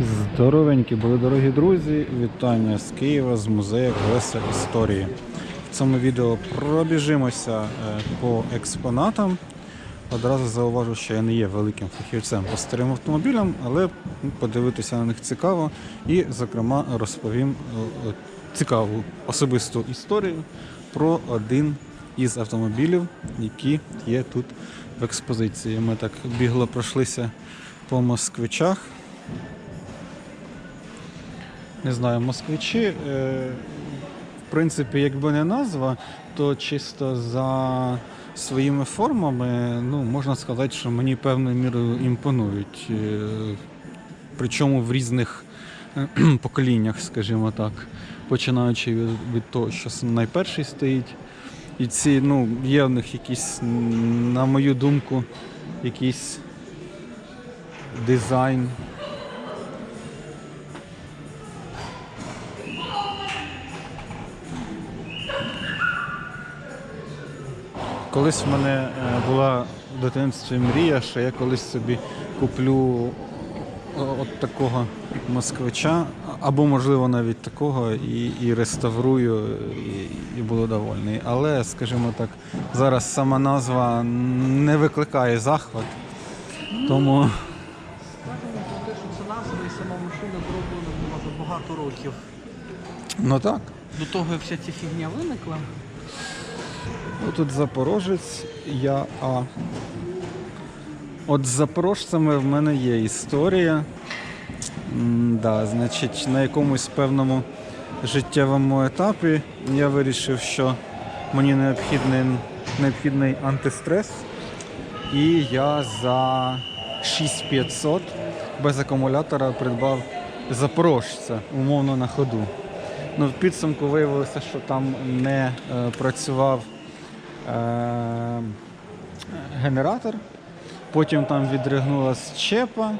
Здоровенькі були дорогі друзі. Вітання з Києва з музею колеса історії. В цьому відео пробіжимося е, по експонатам. Одразу зауважу, що я не є великим фахівцем по старим автомобілям, але подивитися на них цікаво і, зокрема, розповім е, е, цікаву особисту історію про один із автомобілів, які є тут в експозиції. Ми так бігло пройшлися по москвичах. Не знаю, москвичі, е, в принципі, якби не назва, то чисто за своїми формами, ну, можна сказати, що мені певною мірою імпонують. Е, причому в різних е, поколіннях, скажімо так, починаючи від, того, що найперший стоїть. І ці, ну, є в них якісь, на мою думку, якийсь дизайн. Колись в мене е, була в дитинстві мрія, що я колись собі куплю от такого москвича, або, можливо, навіть такого, і, і реставрую, і, і буду довольний. Але, скажімо так, зараз сама назва не викликає захват. Тому те, що це назва і сама машина зроблена була за багато років. ну так. До того, як вся ця фігня виникла, Ну, Тут запорожець, я А. От з запорожцями в мене є історія. Да, значить, на якомусь певному життєвому етапі я вирішив, що мені необхідний, необхідний антистрес. І я за 6500 без акумулятора придбав запорожця, умовно на ходу. Ну, в підсумку виявилося, що там не е, працював генератор, потім там відригнулася щепа.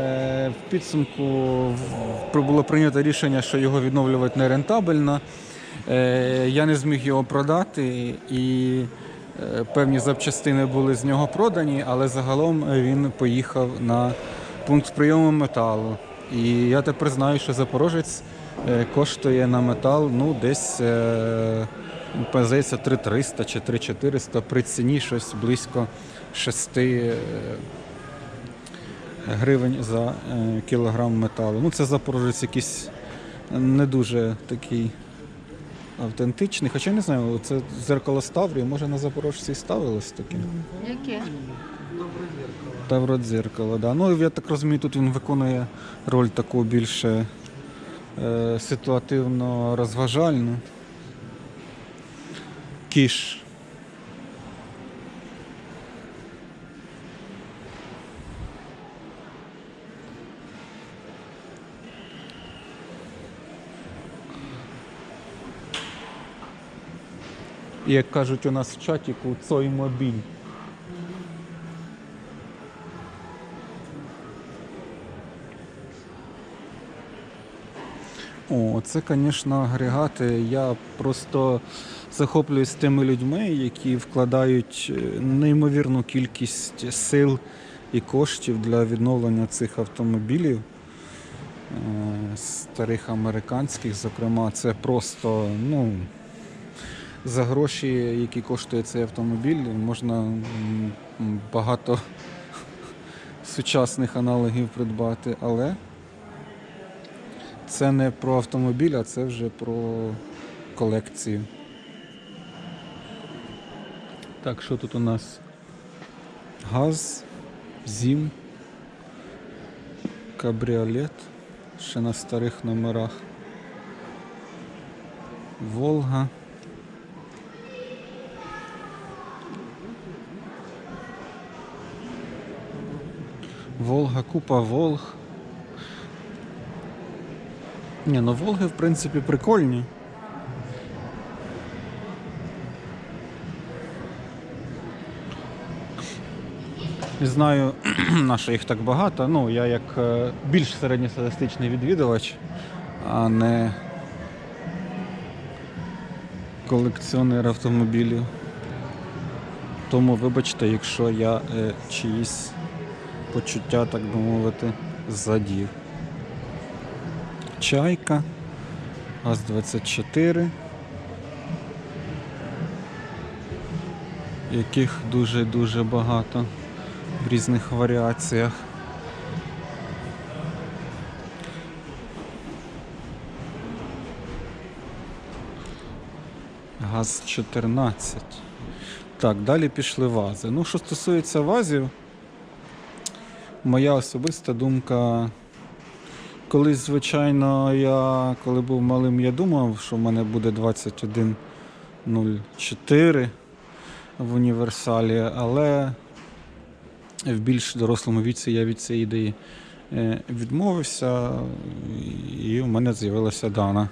Е, в підсумку було прийнято рішення, що його відновлювати не рентабельно. Е, я не зміг його продати і е, певні запчастини були з нього продані, але загалом він поїхав на пункт прийому металу. І я тепер знаю, що Запорожець коштує на метал ну, десь здається, 3300 чи 3400 при ціні щось близько 6 е, гривень за е, кілограм металу. Ну, це Запорожець якийсь не дуже такий автентичний. Хоча я не знаю, це зеркало Ставрії, може на Запорожці і ставилось таке. Яке? добре зеркало. Тавродзеркало, да. Ну, я так розумію, тут він виконує роль таку більше е, ситуативно розважальну. Кіш. Як кажуть у нас в чатіку, цой мобіль. О, це, звісно, агрегати. Я просто захоплююсь тими людьми, які вкладають е, неймовірну кількість сил і коштів для відновлення цих автомобілів. е, Старих американських, зокрема, це просто, ну, за гроші, які коштує цей автомобіль, можна багато сучасних аналогів придбати, але це не про автомобіль, а це вже про колекцію. Так, що тут у нас? Газ, зім, кабріолет, ще на старих номерах. Волга. Волга, купа Волг. Ні, ну Волги, в принципі, прикольні. Знаю, на їх так багато. Ну, я як е, більш середньостатистичний відвідувач, а не колекціонер автомобілів. Тому вибачте, якщо я е, чиїсь почуття, так би мовити, задів. Чайка. ГАЗ-24. Яких дуже-дуже багато в різних варіаціях. ГАЗ-14. Так, далі пішли вази. Ну, що стосується вазів, моя особиста думка. Колись, звичайно, я коли був малим, я думав, що в мене буде 21.04 в універсалі, але в більш дорослому віці я від цієї ідеї е, відмовився, і в мене з'явилася дана,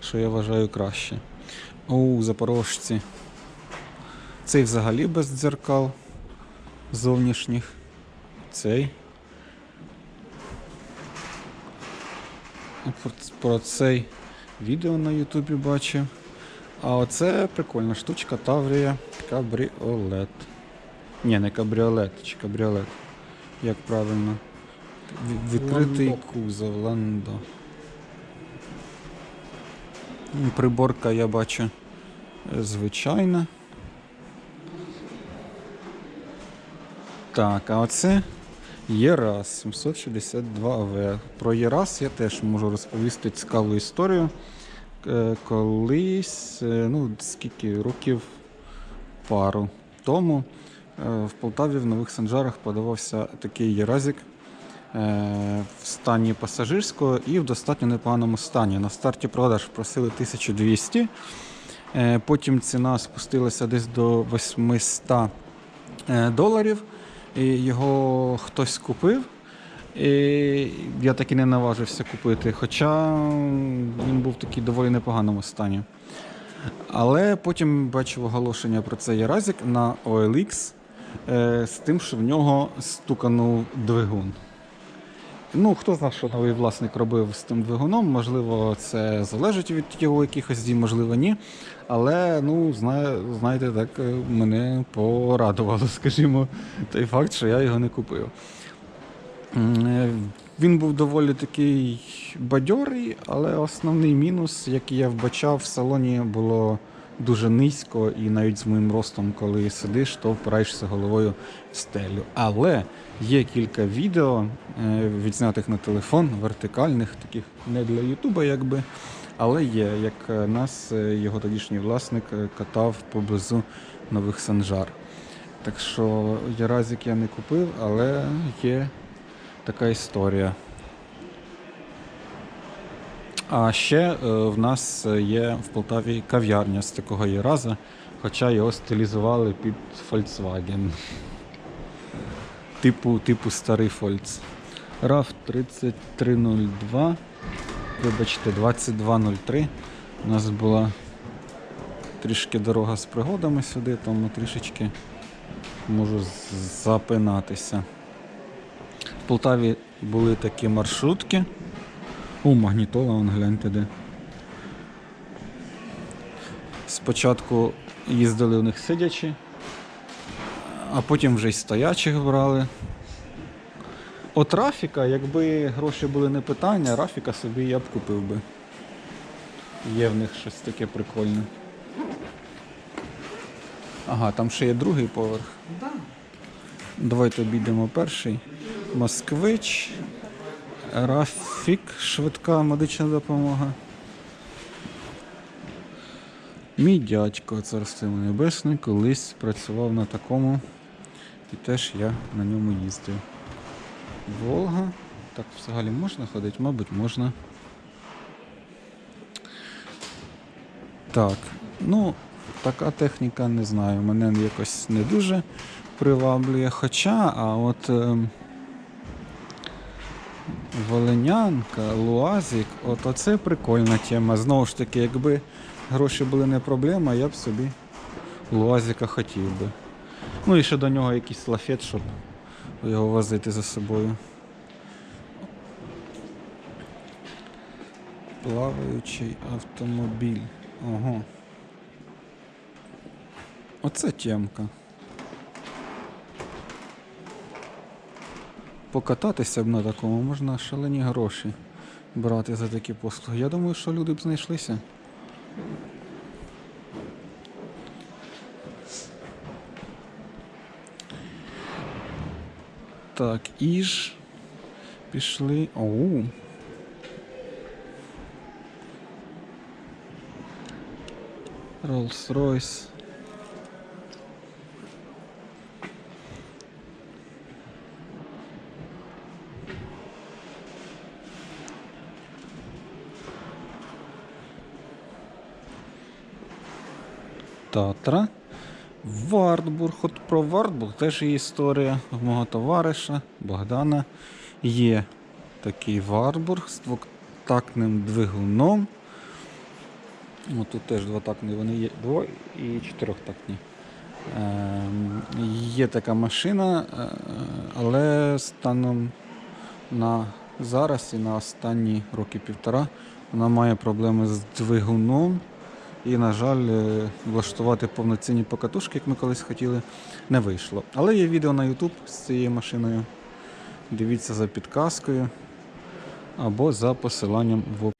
що я вважаю краще. У запорожці. Цей взагалі без дзеркал зовнішніх. Цей. Про, про цей відео на Ютубі бачив. А оце прикольна штучка Таврія Кабріолет. Ні, не кабріолет, чи кабріолет. Як правильно? Відкритий Ландо. кузов Ландо. Приборка я бачу е, звичайна. Так, а оце ЄРАС 762 АВ. Про ЄРАС я теж можу розповісти цікаву історію. Е, Колись, е, ну скільки років пару тому е, в Полтаві в Нових Санжарах подавався такий єразик в стані пасажирського і в достатньо непоганому стані. На старті продаж просили 1200. Е, Потім ціна спустилася десь до 800 е, доларів. І його хтось купив. І я так і не наважився купити, хоча він був в такій доволі непоганому стані. Але потім бачив оголошення про цей Яразик на OLX е, з тим, що в нього стуканув двигун. Ну, хто знав, що новий власник робив з тим двигуном, можливо, це залежить від його якихось дій, можливо, ні. Але, ну, зна, знаєте, так е, мене порадувало, скажімо, той факт, що я його не купив. Е, Він був доволі такий бадьорий, але основний мінус, який я вбачав в салоні, було дуже низько, і навіть з моїм ростом, коли сидиш, то впираєшся головою в стелю. Але є кілька відео, е, відзнятих на телефон, вертикальних, таких не для Ютуба, якби. Але є, як нас е, його тодішній власник е, катав поблизу нових санжар. Так що Яразик я не купив, але є така історія. А ще е, в нас е, є в Полтаві кав'ярня з такого Єраза, хоча його стилізували під Volkswagen. Типу, типу старий Фольц. RAV 3302. Вибачте, 2203. У нас була трішки дорога з пригодами сюди, тому трішечки можу запинатися. В Полтаві були такі маршрутки. О, магнітола, вон гляньте де. Спочатку їздили в них сидячи, а потім вже й стоячих брали. От Рафіка, якби гроші були не питання, Рафіка собі я б купив би. Є в них щось таке прикольне. Ага, там ще є другий поверх. Да. Давайте обійдемо перший. Москвич. Рафік, швидка медична допомога. Мій дядько, царство небесне, колись працював на такому. І теж я на ньому їздив. Волга. Так взагалі можна ходити? Мабуть, можна. Так, ну, така техніка, не знаю, мене якось не дуже приваблює. Хоча, а от ем, Волинянка, Луазик, от оце прикольна тема. Знову ж таки, якби гроші були не проблема, я б собі Луазика хотів би. Ну і ще до нього якийсь лафет, щоб його возити за собою. Плаваючий автомобіль. Ого. Оце темка. Покататися б на такому можна шалені гроші брати за такі послуги. Я думаю, що люди б знайшлися. Так, і ж пішли. Оу. Rolls-Royce. Татра. Вартбург. От про Вартбург теж є історія мого товариша Богдана. Є такий Вартбург з двотактним двигуном. О, тут теж двотактні вони є, дво і чотирьохтактні. Ем, є така машина, е, але станом на зараз і на останні роки півтора вона має проблеми з двигуном. І, на жаль, е, влаштувати повноцінні покатушки, як ми колись хотіли, не вийшло. Але є відео на YouTube з цією машиною. Дивіться за підказкою або за посиланням в.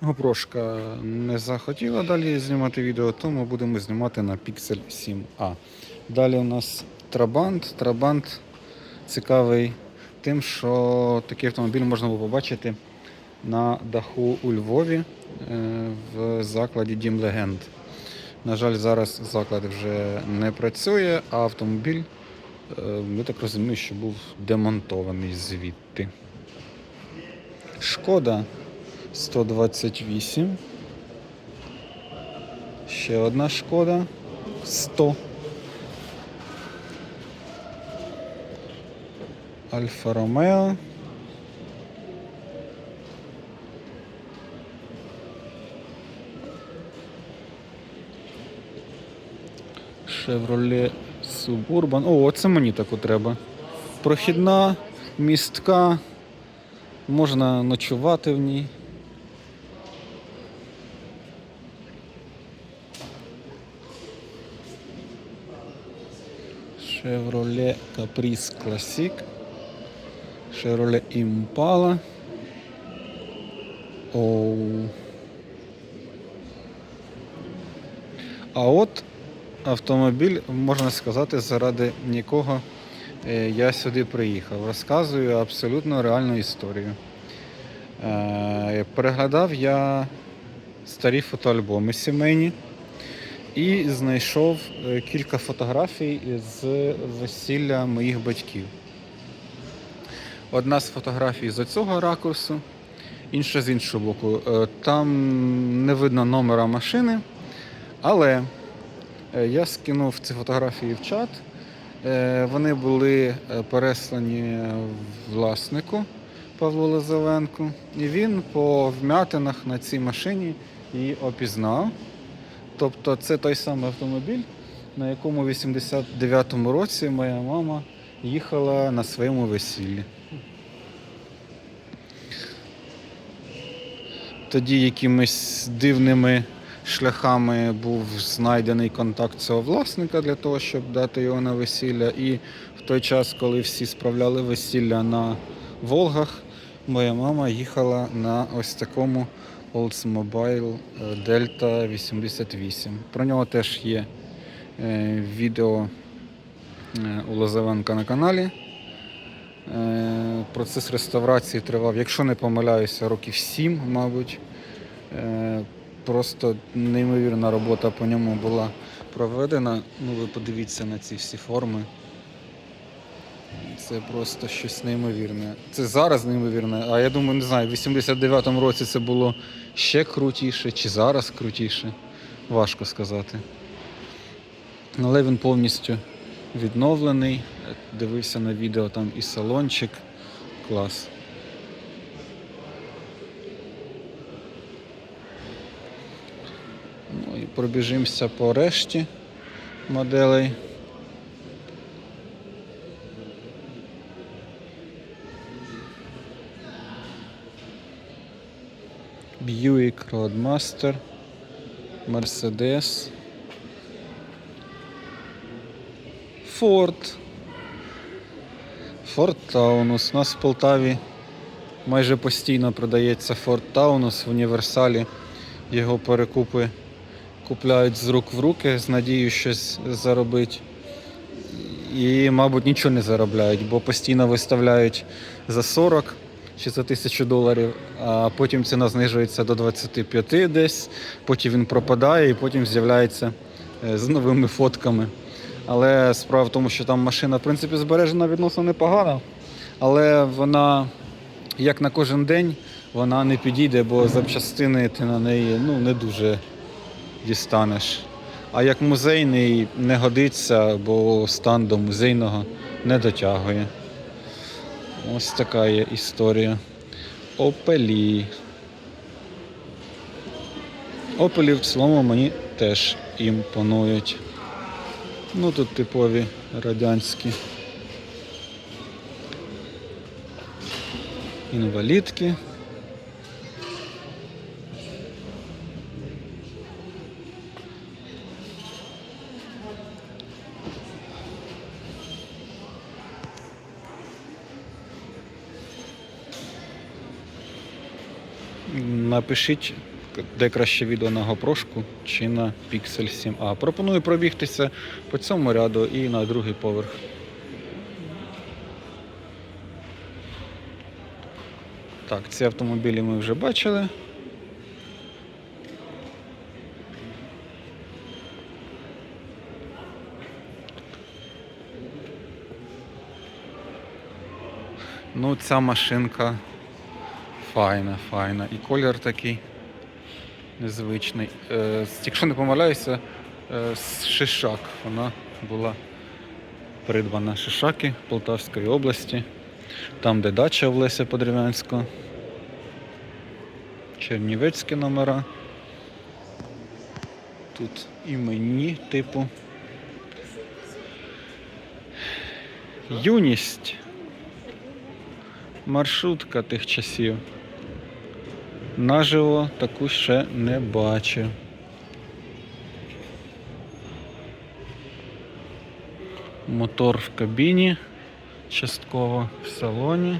Гопрошка не захотіла далі знімати відео, тому будемо знімати на Pixel 7a. Далі у нас Trabant. Trabant цікавий тим, що такий автомобіль можна було побачити на даху у Львові е, в закладі Дім Легенд. На жаль, зараз заклад вже не працює, а автомобіль, е, я так розумію, що був демонтований звідти. Шкода 128. Ще одна шкода 100. Альфа Ромео. Chevrolet Suburban. О, оце мені таку треба. Прохідна, містка. Можна ночувати в ній. Chevrolet Caprice Classic. Chevrolet Impala. Оу. А от автомобіль, можна сказати, заради нікого е, я сюди приїхав. Розказую абсолютно реальну історію. Е, Переглядав я старі фотоальбоми сімейні і знайшов е, кілька фотографій з весілля моїх батьків. Одна з фотографій з цього ракурсу, інша з іншого боку. Там не видно номера машини, але я скинув ці фотографії в чат. Е, Вони були е, переслані власнику Павлу Лозовенку. І він по вмятинах на цій машині її опізнав. Тобто це той самий автомобіль, на якому в 89-му році моя мама їхала на своєму весіллі. Тоді якимись дивними шляхами був знайдений контакт цього власника для того, щоб дати його на весілля. І в той час, коли всі справляли весілля на Волгах, моя мама їхала на ось такому Oldsmobile е, Delta 88. Про нього теж є е, відео е, у Лозовенка на каналі. Процес реставрації тривав, якщо не помиляюся, років 7, мабуть. Просто неймовірна робота по ньому була проведена. Ну, ви подивіться на ці всі форми. Це просто щось неймовірне. Це зараз неймовірне, а я думаю, не знаю, в 89-му році це було ще крутіше, чи зараз крутіше. Важко сказати. Але він повністю відновлений. Дивився на відео там і салончик. Клас. Ну і пробіжимося по решті моделей. Buick Roadmaster, Mercedes, Ford, Ford Taunus. У нас в Полтаві майже постійно продається Ford Taunus в універсалі. Його перекупи купляють з рук в руки з надією щось заробити. І, мабуть, нічого не заробляють, бо постійно виставляють за 40 чи за тисячу доларів, а потім ціна знижується до 25 десь, потім він пропадає і потім з'являється е, з новими фотками. Але справа в тому, що там машина, в принципі, збережена відносно непогано, але вона, як на кожен день, вона не підійде, бо запчастини ти на неї ну, не дуже дістанеш. А як музейний не годиться, бо стан до музейного не дотягує. Ось така є історія. Опелі. Опелі в цілому мені теж імпонують. Ну тут типові радянські. Інвалідки. Напишіть, де краще відео на GoPro чи на Pixel 7a. Пропоную пробігтися по цьому ряду і на другий поверх. Так, ці автомобілі ми вже бачили. Ну, ця машинка Файна, файна. І колір такий незвичний. Е, якщо не помиляюся, е, Шишак вона була придбана Шишаки Полтавської області, там, де дача в Леся Подрів'янського. Чернівецькі номера. Тут іменні типу. Юність. Маршрутка тих часів. Наживо таку ще не бачив. Мотор в кабіні, частково в салоні.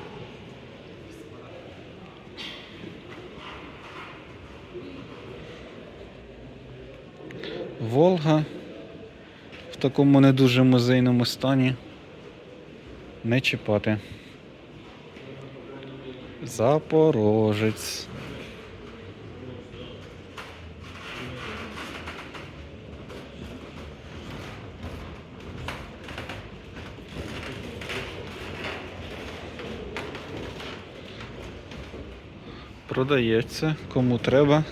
Волга в такому не дуже музейному стані. Не чіпати. Запорожець. Продається, кому треба.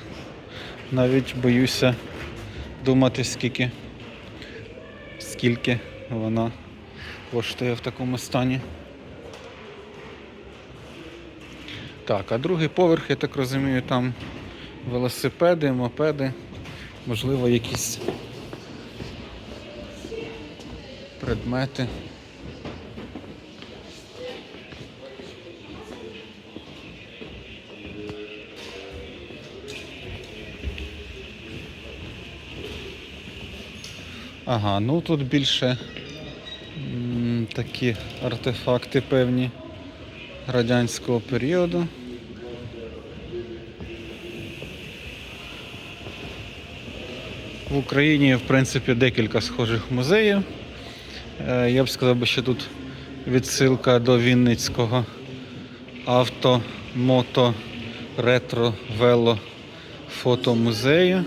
Навіть боюся думати, скільки, скільки вона коштує в такому стані. Так, а другий поверх, я так розумію, там велосипеди, мопеди, можливо, якісь предмети. Ага, ну тут більше м, такі артефакти певні радянського періоду. В Україні, в принципі, декілька схожих музеїв. Е, Я б сказав, що тут відсилка до Вінницького авто, мото, ретро, вело, фотомузею.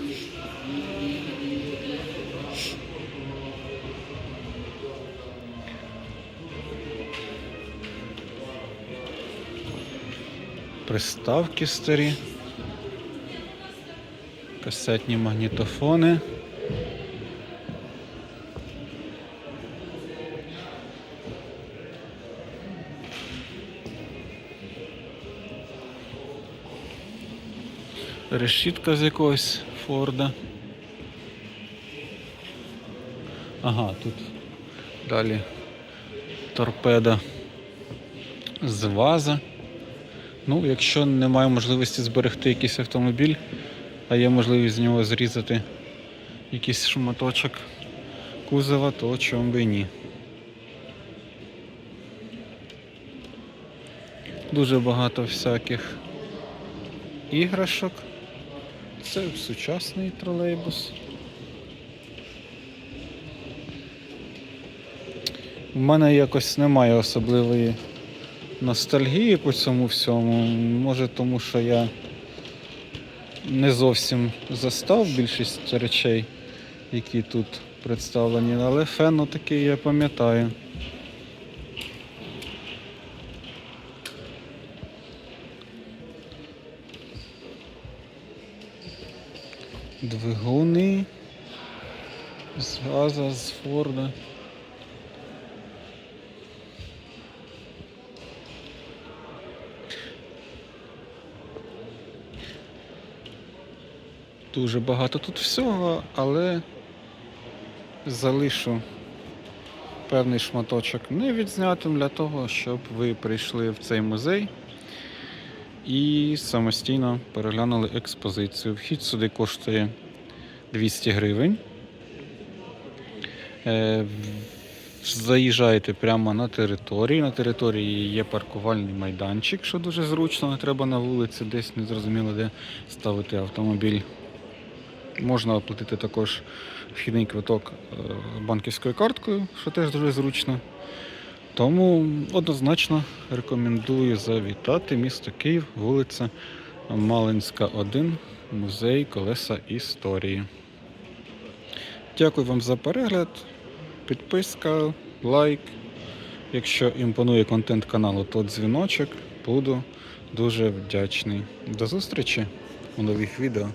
Приставки старі. Касетні магнітофони. Решітка з якогось Форда. Ага, тут далі торпеда з ваза. Ну, якщо немає можливості зберегти якийсь автомобіль, а є можливість з нього зрізати якийсь шматочок кузова, то чому би і ні. Дуже багато всяких іграшок. Це сучасний тролейбус. У мене якось немає особливої ностальгії по цьому всьому. Може, тому що я не зовсім застав більшість речей, які тут представлені, але фену такий я пам'ятаю. Двигуни з газа, з Форда. Дуже багато тут всього, але залишу певний шматочок невідзнятим для того, щоб ви прийшли в цей музей і самостійно переглянули експозицію. Вхід сюди коштує 200 гривень. Е, Заїжджаєте прямо на територію. На території є паркувальний майданчик, що дуже зручно, не треба на вулиці, десь незрозуміло де ставити автомобіль. Можна оплатити також вхідний квиток е, банківською карткою, що теж дуже зручно. Тому однозначно рекомендую завітати місто Київ, вулиця Малинська, 1, музей колеса історії. Дякую вам за перегляд. Підписка, лайк. Якщо імпонує контент каналу, то дзвіночок. Буду дуже вдячний. До зустрічі у нових відео.